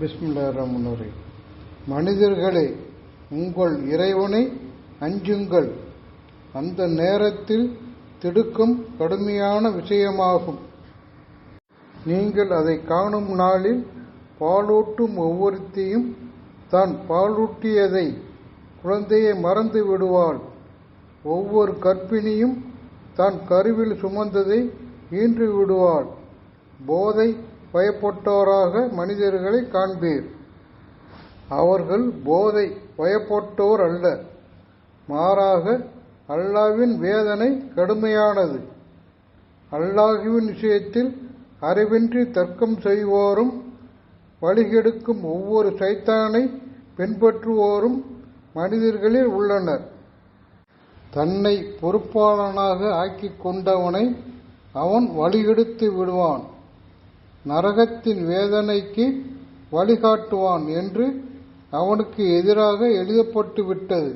பிஸ்மில்லா ரஹ்மான் மனிதர்களே உங்கள் இறைவனை அஞ்சுங்கள். அந்த நேரத்தில் திடுக்கம் கடுமையான விஷயமாகும். நீங்கள் அதை காணும் நாளில் பாலூட்டும் ஒவ்வொருத்தையும் தான் பாலூட்டியதை குழந்தையை மறந்து விடுவாள். ஒவ்வொரு கர்ப்பிணியும் தான் கருவில் சுமந்ததை ஈன்று விடுவாள். போதை பயப்பட்டோராக மனிதர்களை காண்பீர். அவர்கள் போதை பயப்பட்டோர் அல்ல. மாறாக அல்லாவின் வேதனை கடுமையானது. அல்லாஹுவின் விஷயத்தில் அறிவின்றி தர்க்கம் செய்வோரும் வழிகெடுக்கும் ஒவ்வொரு சைத்தானை பின்பற்றுவோரும் மனிதர்களில் உள்ளனர். தன்னை பொறுப்பாளனாக ஆக்கிக் கொண்டவனை அவன் வழிகெடுத்து விடுவான். நரகத்தின் வேதனைக்கு வழிகாட்டுவான் என்று அவனுக்கு எதிராக எழுதப்பட்டு விட்டது